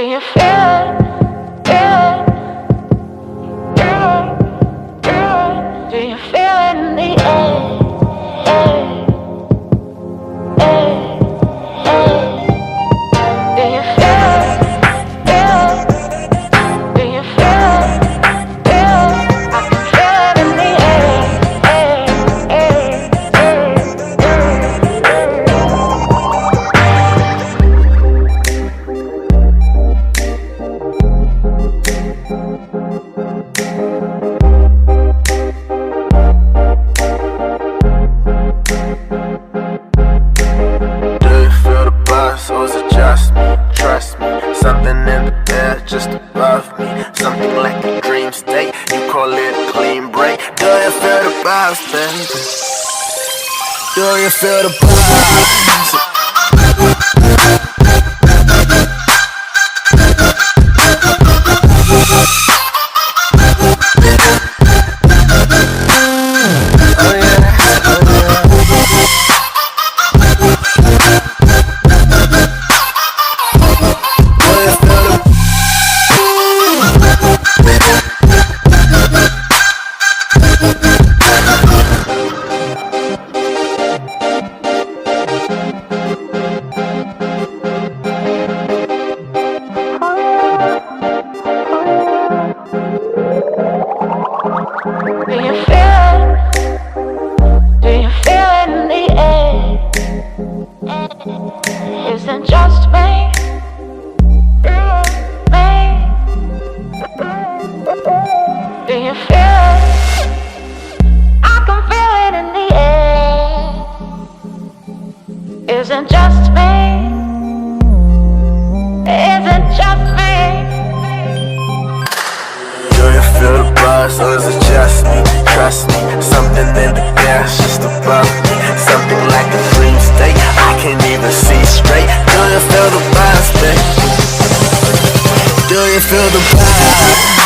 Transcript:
Yeah. just above me. Something like a dream state, you call it a clean break. Do you feel the vibes, baby? Do you feel the vibes? You feel it? Do you feel it in the air? Isn't just me? Me? Do you feel it? I can feel it in the air. Is it just me? Do you feel the buzz,